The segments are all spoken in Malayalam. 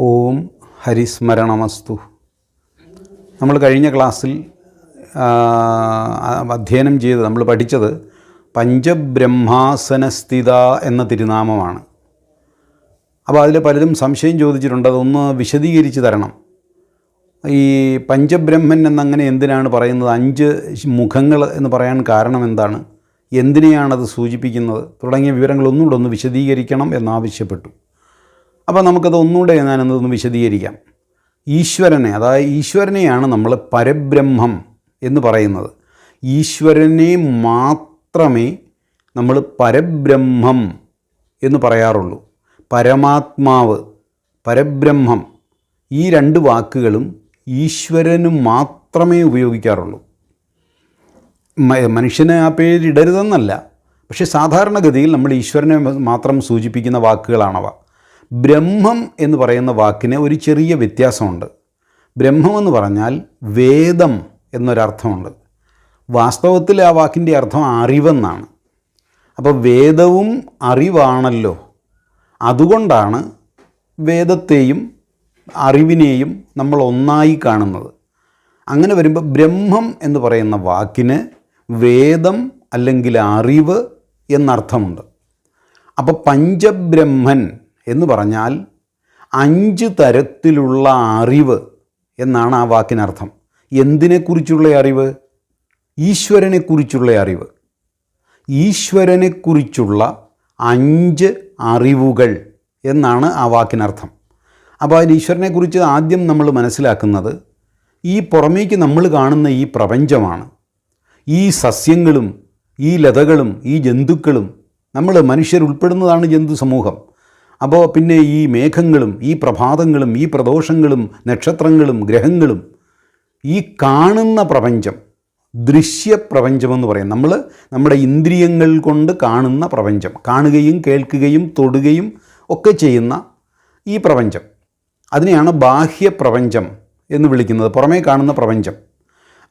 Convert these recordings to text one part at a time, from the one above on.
ഓം ഹരിസ്മരണമസ്തു. നമ്മൾ കഴിഞ്ഞ ക്ലാസ്സിൽ അധ്യയനം ചെയ്ത് നമ്മൾ പഠിച്ചത് പഞ്ചബ്രഹ്മാസനസ്ഥിത എന്ന തിരുനാമമാണ്. അപ്പോൾ അതിൽ പലരും സംശയം ചോദിച്ചിട്ടുണ്ട് അതൊന്ന് വിശദീകരിച്ച് തരണം. ഈ പഞ്ചബ്രഹ്മൻ എന്നങ്ങനെ എന്തിനാണ് പറയുന്നത്? അഞ്ച് മുഖങ്ങൾ എന്ന് പറയാൻ കാരണം എന്താണ്? എന്തിനെയാണത് സൂചിപ്പിക്കുന്നത്? തുടങ്ങിയ വിവരങ്ങൾ ഒന്നുകൂടെ ഒന്ന് വിശദീകരിക്കണം എന്നാവശ്യപ്പെട്ടു. അപ്പോൾ നമുക്കത് ഒന്നുകൂടെ ഞാനെന്നതൊന്ന് വിശദീകരിക്കാം. ഈശ്വരനെ അതായത് ഈശ്വരനെയാണ് നമ്മൾ പരബ്രഹ്മം എന്ന് പറയുന്നത്. ഈശ്വരനെ മാത്രമേ നമ്മൾ പരബ്രഹ്മം എന്ന് പറയാറുള്ളൂ. പരമാത്മാവ് പരബ്രഹ്മം ഈ രണ്ട് വാക്കുകളും ഈശ്വരന് മാത്രമേ ഉപയോഗിക്കാറുള്ളൂ. മനുഷ്യന് ആ പേരിടരുതെന്നല്ല. പക്ഷെ സാധാരണഗതിയിൽ നമ്മൾ ഈശ്വരനെ മാത്രം സൂചിപ്പിക്കുന്ന വാക്കുകളാണവ. ബ്രഹ്മം എന്ന് പറയുന്ന വാക്കിന് ഒരു ചെറിയ വ്യത്യാസമുണ്ട്. ബ്രഹ്മം എന്ന് പറഞ്ഞാൽ വേദം എന്നൊരർത്ഥമുണ്ട്. വാസ്തവത്തിൽ ആ വാക്കിന്റെ അർത്ഥം അറിവെന്നാണ്. അപ്പോൾ വേദവും അറിവാണല്ലോ. അതുകൊണ്ടാണ് വേദത്തെയും അറിവിനെയും നമ്മൾ ഒന്നായി കാണുന്നത്. അങ്ങനെ വരുമ്പോൾ ബ്രഹ്മം എന്ന് പറയുന്ന വാക്കിന് വേദം അല്ലെങ്കിൽ അറിവ് എന്നർത്ഥമുണ്ട്. അപ്പോൾ പഞ്ചബ്രഹ്മൻ എന്ന് പറഞ്ഞാൽ അഞ്ച് തരത്തിലുള്ള അറിവ് എന്നാണ് ആ വാക്കിനർത്ഥം. എന്തിനെക്കുറിച്ചുള്ള അറിവ്? ഈശ്വരനെക്കുറിച്ചുള്ള അറിവ്. ഈശ്വരനെക്കുറിച്ചുള്ള അഞ്ച് അറിവുകൾ എന്നാണ് ആ വാക്കിനർത്ഥം. അപ്പോൾ അതിൽ ഈശ്വരനെക്കുറിച്ച് ആദ്യം നമ്മൾ മനസ്സിലാക്കുന്നത് ഈ പുറമേക്ക് നമ്മൾ കാണുന്ന ഈ പ്രപഞ്ചമാണ്. ഈ സസ്യങ്ങളും ഈ ലതകളും ഈ ജന്തുക്കളും നമ്മൾ മനുഷ്യർ ഉൾപ്പെടുന്നതാണ് ജന്തു സമൂഹം അപ്പോൾ പിന്നെ ഈ മേഘങ്ങളും ഈ പ്രഭാതങ്ങളും ഈ പ്രദോഷങ്ങളും നക്ഷത്രങ്ങളും ഗ്രഹങ്ങളും ഈ കാണുന്ന പ്രപഞ്ചം ദൃശ്യപ്രപഞ്ചമെന്ന് പറയും. നമ്മൾ നമ്മുടെ ഇന്ദ്രിയങ്ങൾ കൊണ്ട് കാണുന്ന പ്രപഞ്ചം കാണുകയും കേൾക്കുകയും തൊടുകയും ഒക്കെ ചെയ്യുന്ന ഈ പ്രപഞ്ചം. അതിനെയാണ് ബാഹ്യപ്രപഞ്ചം എന്ന് വിളിക്കുന്നത്. പുറമേ കാണുന്ന പ്രപഞ്ചം.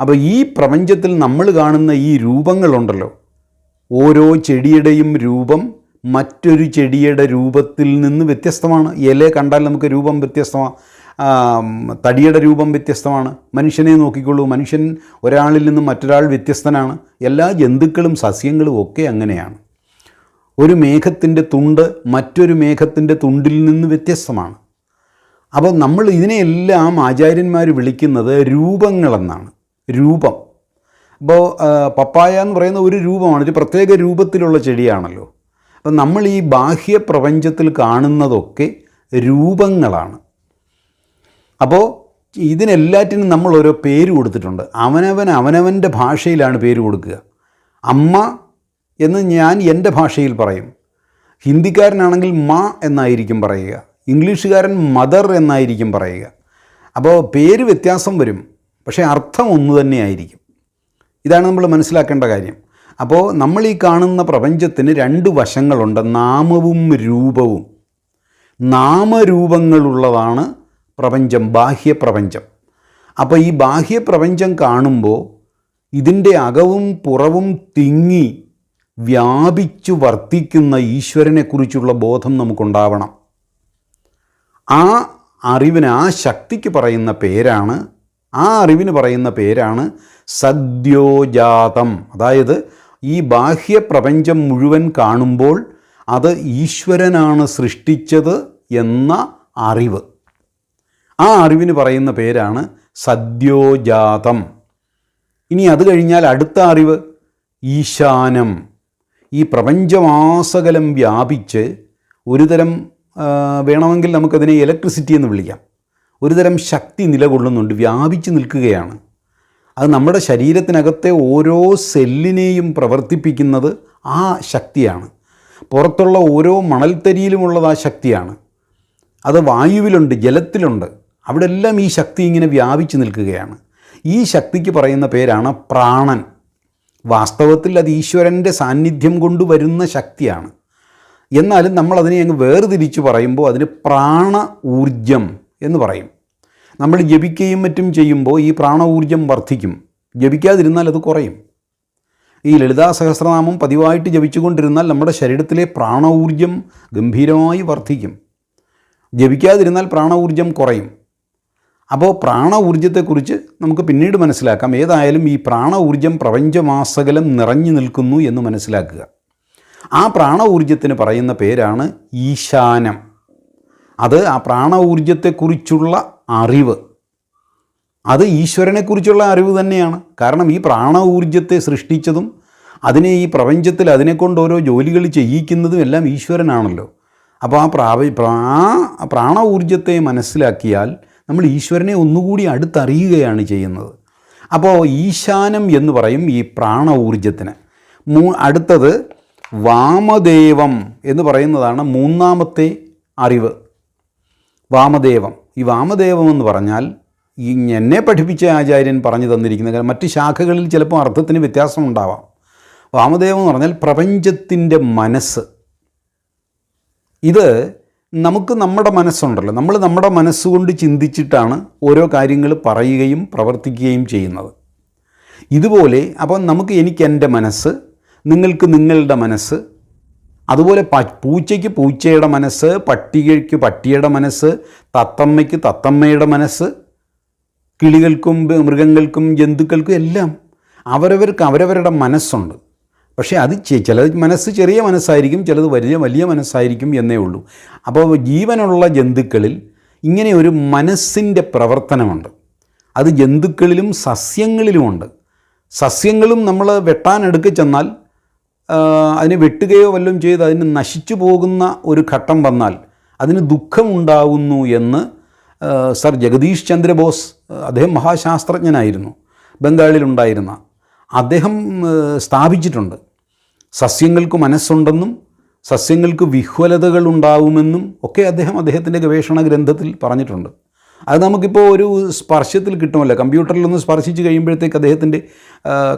അപ്പോൾ ഈ പ്രപഞ്ചത്തിൽ നമ്മൾ കാണുന്ന ഈ രൂപങ്ങളുണ്ടല്ലോ. ഓരോ ചെടിയുടെയും രൂപം മറ്റൊരു ചെടിയുടെ രൂപത്തിൽ നിന്ന് വ്യത്യസ്തമാണ്. ഇല കണ്ടാൽ നമുക്ക് രൂപം വ്യത്യസ്തമാണ് തടിയുടെ രൂപം വ്യത്യസ്തമാണ്. മനുഷ്യനെ നോക്കിക്കൊള്ളൂ. മനുഷ്യൻ ഒരാളിൽ നിന്നും മറ്റൊരാൾ വ്യത്യസ്തനാണ്. എല്ലാ ജന്തുക്കളും സസ്യങ്ങളും ഒക്കെ അങ്ങനെയാണ്. ഒരു മേഘത്തിന്റെ തുണ്ട് മറ്റൊരു മേഘത്തിന്റെ തുണ്ടിൽ നിന്ന് വ്യത്യസ്തമാണ്. അപ്പോൾ നമ്മൾ ഇതിനെയെല്ലാം ആചാര്യന്മാർ വിളിക്കുന്നത് രൂപങ്ങളെന്നാണ്. രൂപം. അപ്പോൾ പപ്പായ എന്ന് പറയുന്ന ഒരു രൂപമാണ്. ഒരു പ്രത്യേക രൂപത്തിലുള്ള ചെടിയാണല്ലോ. അപ്പം നമ്മൾ ഈ ബാഹ്യ പ്രപഞ്ചത്തിൽ കാണുന്നതൊക്കെ രൂപങ്ങളാണ്. അപ്പോൾ ഇതിനെല്ലാറ്റിനും നമ്മൾ ഓരോ പേര് കൊടുത്തിട്ടുണ്ട്. അവനവൻ അവനവന്റെ ഭാഷയിലാണ് പേര് കൊടുക്കുക. അമ്മ എന്ന് ഞാൻ എന്റെ ഭാഷയിൽ പറയും. ഹിന്ദിക്കാരനാണെങ്കിൽ മാ എന്നായിരിക്കും പറയുക. ഇംഗ്ലീഷുകാരൻ മദർ എന്നായിരിക്കും പറയുക. അപ്പോൾ പേര് വ്യത്യാസം വരും. പക്ഷേ അർത്ഥം ഒന്ന് തന്നെയായിരിക്കും ഇതാണ് നമ്മൾ മനസ്സിലാക്കേണ്ട കാര്യം. അപ്പോൾ നമ്മൾ ഈ കാണുന്ന പ്രപഞ്ചത്തിന് രണ്ട് വശങ്ങളുണ്ട് നാമവും രൂപവും. നാമരൂപങ്ങളുള്ളതാണ് പ്രപഞ്ചം ബാഹ്യപ്രപഞ്ചം അപ്പോൾ ഈ ബാഹ്യപ്രപഞ്ചം കാണുമ്പോൾ ഇതിന്റെ അകവും പുറവും തിങ്ങി വ്യാപിച്ചു വർത്തിക്കുന്ന ഈശ്വരനെക്കുറിച്ചുള്ള ബോധം നമുക്കുണ്ടാവണം. ആ അറിവിന് ആ ശക്തിക്ക് പറയുന്ന പേരാണ് ആ അറിവിന് പറയുന്ന പേരാണ് സദ്യോജാതം. അതായത് ഈ ബാഹ്യപ്രപഞ്ചം മുഴുവൻ കാണുമ്പോൾ അത് ഈശ്വരനാണ് സൃഷ്ടിച്ചത് എന്ന അറിവ്. ആ അറിവിന് പറയുന്ന പേരാണ് സദ്യോജാതം. ഇനി അത് കഴിഞ്ഞാൽ അടുത്ത അറിവ് ഈശാനം. ഈ പ്രപഞ്ചമാസകലം വ്യാപിച്ച് ഒരുതരം തരം വേണമെങ്കിൽ നമുക്കതിനെ ഇലക്ട്രിസിറ്റി എന്ന് വിളിക്കാം. ഒരുതരം ശക്തി നിലകൊള്ളുന്നുണ്ട് വ്യാപിച്ച് നിൽക്കുകയാണ്. അത് നമ്മുടെ ശരീരത്തിനകത്തെ ഓരോ സെല്ലിനെയും പ്രവർത്തിപ്പിക്കുന്നത് ആ ശക്തിയാണ്. പുറത്തുള്ള ഓരോ മണൽത്തരിയിലുമുള്ളത് ആ ശക്തിയാണ്. അത് വായുവിലുണ്ട് ജലത്തിലുണ്ട്. അവിടെ എല്ലാം ഈ ശക്തി ഇങ്ങനെ വ്യാപിച്ചു നിൽക്കുകയാണ്. ഈ ശക്തിക്ക് പറയുന്ന പേരാണ് പ്രാണൻ. വാസ്തവത്തിൽ അത് ഈശ്വരന്റെ സാന്നിധ്യം കൊണ്ടുവരുന്ന ശക്തിയാണ്. എന്നാലും നമ്മൾ അതിനെ അങ്ങ് വേർതിരിച്ച് പറയുമ്പോൾ അതിന് പ്രാണ ഊർജം എന്ന് പറയും. നമ്മൾ ജപിക്കുകയും മറ്റും ചെയ്യുമ്പോൾ ഈ പ്രാണഊർജം വർദ്ധിക്കും. ജപിക്കാതിരുന്നാൽ അത് കുറയും. ഈ ലളിതാ സഹസ്രനാമം പതിവായിട്ട് ജപിച്ചുകൊണ്ടിരുന്നാൽ നമ്മുടെ ശരീരത്തിലെ പ്രാണഊർജം ഗംഭീരമായി വർദ്ധിക്കും. ജപിക്കാതിരുന്നാൽ പ്രാണഊർജം കുറയും. അപ്പോൾ പ്രാണ ഊർജത്തെക്കുറിച്ച് നമുക്ക് പിന്നീട് മനസ്സിലാക്കാം. ഏതായാലും ഈ പ്രാണ ഊർജം പ്രപഞ്ചമാസകലം നിറഞ്ഞു നിൽക്കുന്നു എന്ന് മനസ്സിലാക്കുക. ആ പ്രാണ ഊർജത്തിന് പറയുന്ന പേരാണ് ഈശാനം. അത് ആ പ്രാണ ഊർജത്തെക്കുറിച്ചുള്ള അറിവ്. അത് ഈശ്വരനെക്കുറിച്ചുള്ള അറിവ് തന്നെയാണ്. കാരണം ഈ പ്രാണ ഊർജത്തെ സൃഷ്ടിച്ചതും അതിനെ ഈ പ്രപഞ്ചത്തിൽ അതിനെക്കൊണ്ട് ഓരോ ജോലികൾ ചെയ്യിക്കുന്നതും എല്ലാം ഈശ്വരനാണല്ലോ. അപ്പോൾ ആ പ്രാവ ആ പ്രാണ ഊർജത്തെ മനസ്സിലാക്കിയാൽ നമ്മൾ ഈശ്വരനെ ഒന്നുകൂടി അടുത്തറിയുകയാണ് ചെയ്യുന്നത്. അപ്പോൾ ഈശാനം എന്ന് പറയും ഈ പ്രാണ ഊർജത്തിന് മൂ അടുത്തത് വാമദേവം എന്ന് പറയുന്നതാണ് മൂന്നാമത്തെ അറിവ്. വാമദേവം. ഈ വാമദേവം എന്ന് പറഞ്ഞാൽ ഈ എന്നെ പഠിപ്പിച്ച ആചാര്യൻ പറഞ്ഞു തന്നിരിക്കുന്ന കാര്യം മറ്റ് ശാഖകളിൽ ചിലപ്പോൾ അർത്ഥത്തിന് വ്യത്യാസം ഉണ്ടാവാം. വാമദേവം എന്ന് പറഞ്ഞാൽ പ്രപഞ്ചത്തിന്റെ മനസ്സ്. ഇത് നമുക്ക് നമ്മുടെ മനസ്സുണ്ടല്ലോ. നമ്മൾ നമ്മുടെ മനസ്സുകൊണ്ട് ചിന്തിച്ചിട്ടാണ് ഓരോ കാര്യങ്ങൾ പറയുകയും പ്രവർത്തിക്കുകയും ചെയ്യുന്നത്. ഇതുപോലെ അപ്പം നമുക്ക് എനിക്ക് എന്റെ മനസ്സ് നിങ്ങൾക്ക് നിങ്ങളുടെ മനസ്സ് അതുപോലെ പൂച്ചയ്ക്ക് പൂച്ചയുടെ മനസ്സ് പട്ടികയ്ക്ക് പട്ടിയുടെ മനസ്സ് തത്തമ്മയ്ക്ക് തത്തമ്മയുടെ മനസ്സ് കിളികൾക്കും മൃഗങ്ങൾക്കും ജന്തുക്കൾക്കും എല്ലാം അവരവർക്ക് അവരവരുടെ മനസ്സുണ്ട്. പക്ഷേ അത് ചില ചിലത് മനസ്സ് ചെറിയ മനസ്സായിരിക്കും ചിലത് വലിയ വലിയ മനസ്സായിരിക്കും എന്നേ ഉള്ളൂ. അപ്പോൾ ജീവനുള്ള ജന്തുക്കളിൽ ഇങ്ങനെ ഒരു മനസ്സിന്റെ പ്രവർത്തനമുണ്ട്. അത് ജന്തുക്കളിലും സസ്യങ്ങളിലുമുണ്ട്. സസ്യങ്ങളും നമ്മൾ വെട്ടാനെടുക്കെ ചെന്നാൽ അതിനെ വെട്ടുകയോ വല്ലതും ചെയ്ത് അതിന് നശിച്ചു പോകുന്ന ഒരു ഘട്ടം വന്നാൽ അതിന് ദുഃഖമുണ്ടാവുന്നു എന്ന് സർ ജഗദീഷ് ചന്ദ്രബോസ് അദ്ദേഹം മഹാശാസ്ത്രജ്ഞനായിരുന്നു ബംഗാളിലുണ്ടായിരുന്ന അദ്ദേഹം സ്ഥാപിച്ചിട്ടുണ്ട്. സസ്യങ്ങൾക്ക് മനസ്സുണ്ടെന്നും സസ്യങ്ങൾക്ക് വിഹ്വലതകൾ ഉണ്ടാവുമെന്നും ഒക്കെ അദ്ദേഹം അദ്ദേഹത്തിന്റെ ഗവേഷണ ഗ്രന്ഥത്തിൽ പറഞ്ഞിട്ടുണ്ട്. അത് നമുക്കിപ്പോൾ ഒരു സ്പർശത്തിൽ കിട്ടുമല്ലോ. കമ്പ്യൂട്ടറിലൊന്ന് സ്പർശിച്ച് കഴിയുമ്പോഴത്തേക്ക് അദ്ദേഹത്തിന്റെ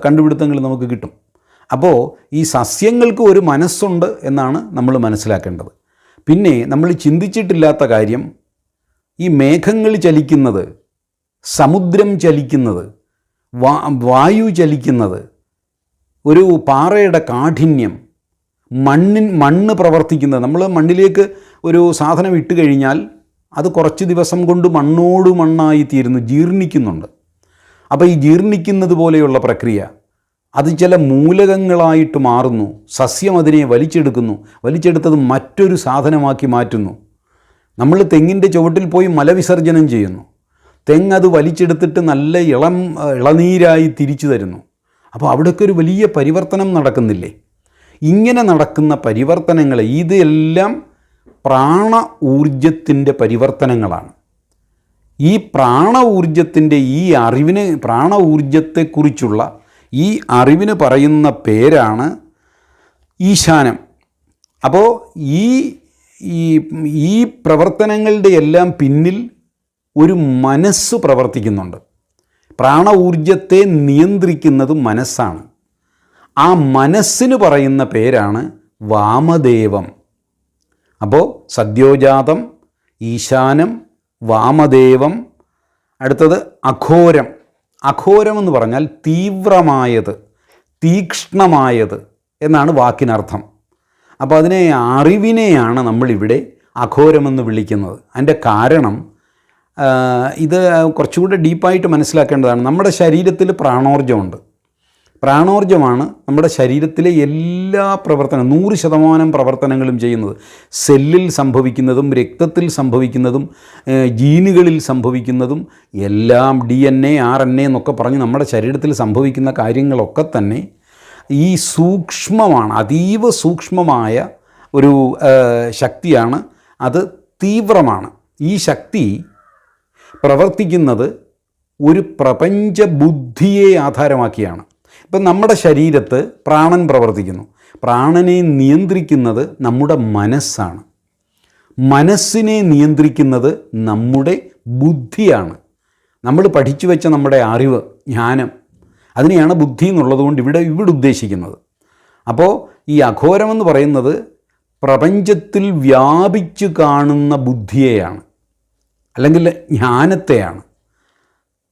കണ്ടുപിടുത്തങ്ങൾ നമുക്ക് കിട്ടും. അപ്പോൾ ഈ സസ്യങ്ങൾക്ക് ഒരു മനസ്സുണ്ട് എന്നാണ് നമ്മൾ മനസ്സിലാക്കേണ്ടത്. പിന്നെ നമ്മൾ ചിന്തിച്ചിട്ടില്ലാത്ത കാര്യം ഈ മേഘങ്ങൾ ചലിക്കുന്നത് സമുദ്രം ചലിക്കുന്നത് വാ വായു ചലിക്കുന്നത് ഒരു പാറയുടെ കാഠിന്യം മണ്ണിൻ മണ്ണ് പ്രവർത്തിക്കുന്നത് നമ്മൾ മണ്ണിലേക്ക് ഒരു സാധനം ഇട്ട് കഴിഞ്ഞാൽ അത് കുറച്ച് ദിവസം കൊണ്ട് മണ്ണോട് മണ്ണായി തീരുന്നു ജീർണിക്കുന്നുണ്ട്. അപ്പോൾ ഈ ജീർണിക്കുന്നത് പോലെയുള്ള പ്രക്രിയ അത് ചില മൂലകങ്ങളായിട്ട് മാറുന്നു. സസ്യം അതിനെ വലിച്ചെടുക്കുന്നു. വലിച്ചെടുത്തത് മറ്റൊരു സാധനമാക്കി മാറ്റുന്നു. നമ്മൾ തെങ്ങിന്റെ ചുവട്ടിൽ പോയി മലവിസർജനം ചെയ്യുന്നു. തെങ്ങ് അത് വലിച്ചെടുത്തിട്ട് നല്ല ഇളം ഇളനീരായി തിരിച്ചു തരുന്നു. അപ്പോൾ അവിടെയൊക്കെ ഒരു വലിയ പരിവർത്തനം നടക്കുന്നില്ലേ? ഇങ്ങനെ നടക്കുന്ന പരിവർത്തനങ്ങൾ ഇതെല്ലാം പ്രാണ ഊർജത്തിന്റെ പരിവർത്തനങ്ങളാണ്. ഈ പ്രാണ ഊർജത്തിന്റെ ഈ അറിവിന് പ്രാണ ഊർജത്തെക്കുറിച്ചുള്ള ഈ അറിവിന് പറയുന്ന പേരാണ് ഈശാനം. അപ്പോൾ ഈ ഈ പ്രവർത്തനങ്ങളുടെ എല്ലാം പിന്നിൽ ഒരു മനസ്സ് പ്രവർത്തിക്കുന്നുണ്ട്. പ്രാണ ഊർജത്തെ നിയന്ത്രിക്കുന്നത് മനസ്സാണ്. ആ മനസ്സിന് പറയുന്ന പേരാണ് വാമദേവം. അപ്പോൾ സദ്യോജാതം ഈശാനം വാമദേവം അടുത്തത് അഘോരം. അഘോരം എന്ന് പറഞ്ഞാൽ തീവ്രമായത് തീക്ഷ്ണമായത് എന്നാണ് വാക്കിനർത്ഥം. അപ്പോൾ അതിനെ അറിവിനെയാണ് നമ്മളിവിടെ അഘോരമെന്ന് വിളിക്കുന്നത്. അതിന്റെ കാരണം ഇത് കുറച്ചുകൂടെ ഡീപ്പായിട്ട് മനസ്സിലാക്കേണ്ടതാണ്. നമ്മുടെ ശരീരത്തിൽ പ്രാണോർജമുണ്ട് പ്രാണോർജമാണ് നമ്മുടെ ശരീരത്തിലെ എല്ലാ പ്രവർത്തനം നൂറ് ശതമാനം പ്രവർത്തനങ്ങളും ചെയ്യുന്നത്. സെല്ലിൽ സംഭവിക്കുന്നതും രക്തത്തിൽ സംഭവിക്കുന്നതും ജീനുകളിൽ സംഭവിക്കുന്നതും എല്ലാം D N A R N A എന്നൊക്കെ പറഞ്ഞ് നമ്മുടെ ശരീരത്തിൽ സംഭവിക്കുന്ന കാര്യങ്ങളൊക്കെ തന്നെ ഈ സൂക്ഷ്മമാണ് അതീവ സൂക്ഷ്മമായ ഒരു ശക്തിയാണ്. അത് തീവ്രമാണ്. ഈ ശക്തി പ്രവർത്തിക്കുന്നത് ഒരു പ്രപഞ്ച ബുദ്ധിയെ ആധാരമാക്കിയാണ്. ഇപ്പം നമ്മുടെ ശരീരത്ത് പ്രാണൻ പ്രവർത്തിക്കുന്നു. പ്രാണനെ നിയന്ത്രിക്കുന്നത് നമ്മുടെ മനസ്സാണ്. മനസ്സിനെ നിയന്ത്രിക്കുന്നത് നമ്മുടെ ബുദ്ധിയാണ്. നമ്മൾ പഠിച്ചു വെച്ച നമ്മുടെ അറിവ് ജ്ഞാനം അതിനെയാണ് ബുദ്ധി എന്നുള്ളത് കൊണ്ട് ഇവിടെ ഇവിടെ ഉദ്ദേശിക്കുന്നത്. അപ്പോൾ ഈ അഘോരമെന്ന് പറയുന്നത് പ്രപഞ്ചത്തിൽ വ്യാപിച്ചു കാണുന്ന ബുദ്ധിയെയാണ്. അല്ലെങ്കിൽ ജ്ഞാനത്തെയാണ്.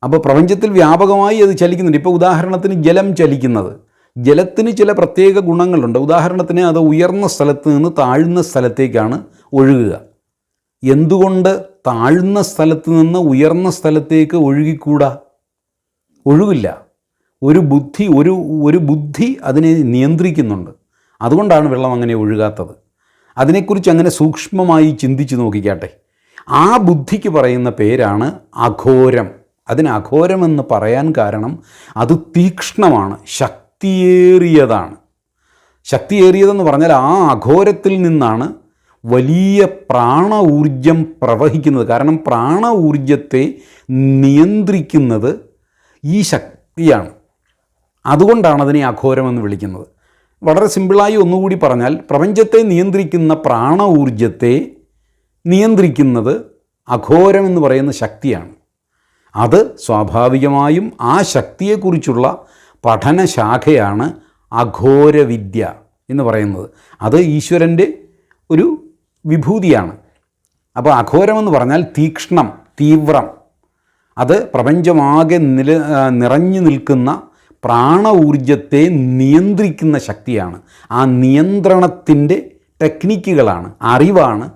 അപ്പോൾ പ്രപഞ്ചത്തിൽ വ്യാപകമായി അത് ചലിക്കുന്നുണ്ട്. ഇപ്പോൾ ഉദാഹരണത്തിന് ജലം ചലിക്കുന്നത്. ജലത്തിന് ചില പ്രത്യേക ഗുണങ്ങളുണ്ട്. ഉദാഹരണത്തിന് അത് ഉയർന്ന സ്ഥലത്ത് നിന്ന് താഴ്ന്ന സ്ഥലത്തേക്കാണ് ഒഴുകുക. എന്തുകൊണ്ട് താഴ്ന്ന സ്ഥലത്ത് നിന്ന് ഉയർന്ന സ്ഥലത്തേക്ക് ഒഴുകിക്കൂടാ? ഒഴുകില്ല. ഒരു ബുദ്ധി ഒരു ഒരു ബുദ്ധി അതിനെ നിയന്ത്രിക്കുന്നുണ്ട്. അതുകൊണ്ടാണ് വെള്ളം അങ്ങനെ ഒഴുകാത്തത്. അതിനെക്കുറിച്ച് അങ്ങനെ സൂക്ഷ്മമായി ചിന്തിച്ച് നോക്കിക്കാട്ടെ. ആ ബുദ്ധിക്ക് പറയുന്ന പേരാണ് അഘോരം. അതിന് അഘോരമെന്ന് പറയാൻ കാരണം അത് തീക്ഷ്ണമാണ് ശക്തിയേറിയതാണ്. ശക്തിയേറിയതെന്ന് പറഞ്ഞാൽ ആ അഘോരത്തിൽ നിന്നാണ് വലിയ പ്രാണ ഊർജം പ്രവഹിക്കുന്നത്. കാരണം പ്രാണ ഊർജത്തെ നിയന്ത്രിക്കുന്നത് ഈ ശക്തിയാണ്. അതുകൊണ്ടാണ് അതിനെ അഘോരമെന്ന് വിളിക്കുന്നത്. വളരെ സിമ്പിളായി ഒന്നുകൂടി പറഞ്ഞാൽ പ്രപഞ്ചത്തെ നിയന്ത്രിക്കുന്ന പ്രാണ ഊർജത്തെ നിയന്ത്രിക്കുന്നത് അഘോരമെന്ന് പറയുന്ന ശക്തിയാണ്. അത് സ്വാഭാവികമായും ആ ശക്തിയെക്കുറിച്ചുള്ള പഠനശാഖയാണ് അഘോരവിദ്യ എന്ന് പറയുന്നത്. അത് ഈശ്വരന്റെ ഒരു വിഭൂതിയാണ്. അപ്പോൾ അഘോരമെന്ന് പറഞ്ഞാൽ തീക്ഷ്ണം തീവ്രം. അത് പ്രപഞ്ചമാകെ നില നിറഞ്ഞു നിൽക്കുന്ന പ്രാണ ഊർജത്തെ നിയന്ത്രിക്കുന്ന ശക്തിയാണ്. ആ നിയന്ത്രണത്തിന്റെ ടെക്നിക്കുകളാണ് അറിവാണ്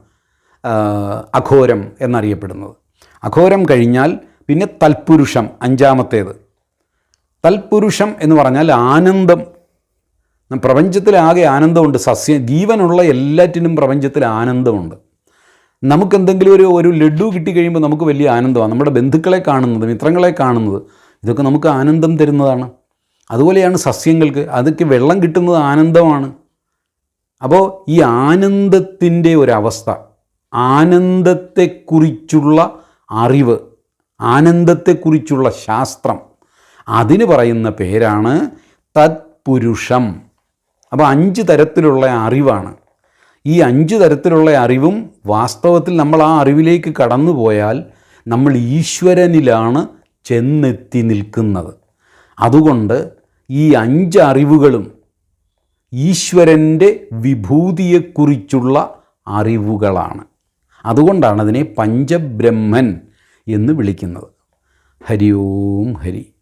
അഘോരം എന്നറിയപ്പെടുന്നത്. അഘോരം കഴിഞ്ഞാൽ പിന്നെ തൽപുരുഷം അഞ്ചാമത്തേത്. തൽപുരുഷം എന്ന് പറഞ്ഞാൽ ആനന്ദം. പ്രപഞ്ചത്തിലാകെ ആനന്ദമുണ്ട്. സസ്യ ജീവനുള്ള എല്ലാറ്റിനും പ്രപഞ്ചത്തിൽ ആനന്ദമുണ്ട്. നമുക്കെന്തെങ്കിലും ഒരു ഒരു ലഡു കിട്ടിക്കഴിയുമ്പോൾ നമുക്ക് വലിയ ആനന്ദമാണ്. നമ്മുടെ ബന്ധുക്കളെ കാണുന്നത് മിത്രങ്ങളെ കാണുന്നത് ഇതൊക്കെ നമുക്ക് ആനന്ദം തരുന്നതാണ്. അതുപോലെയാണ് സസ്യങ്ങൾക്ക്. അതൊക്കെ വെള്ളം കിട്ടുന്നത് ആനന്ദമാണ്. അപ്പോൾ ഈ ആനന്ദത്തിന്റെ ഒരവസ്ഥ ആനന്ദത്തെക്കുറിച്ചുള്ള അറിവ് ആനന്ദത്തെക്കുറിച്ചുള്ള ശാസ്ത്രം. അതിന് പറയുന്ന പേരാണ് തത്പുരുഷം. അപ്പോൾ അഞ്ച് തരത്തിലുള്ള അറിവാണ്. ഈ അഞ്ച് തരത്തിലുള്ള അറിവും വാസ്തവത്തിൽ നമ്മൾ ആ അറിവിലേക്ക് കടന്നു പോയാൽ നമ്മൾ ഈശ്വരനിലാണ് ചെന്നെത്തി നിൽക്കുന്നത്. അതുകൊണ്ട് ഈ അഞ്ച് അറിവുകളും ഈശ്വരന്റെ വിഭൂതിയെക്കുറിച്ചുള്ള അറിവുകളാണ്. അതുകൊണ്ടാണ് അതിനെ പഞ്ചബ്രഹ്മൻ എന്ന് വിളിക്കുന്നത്. ഹരി ഓം ഹരി.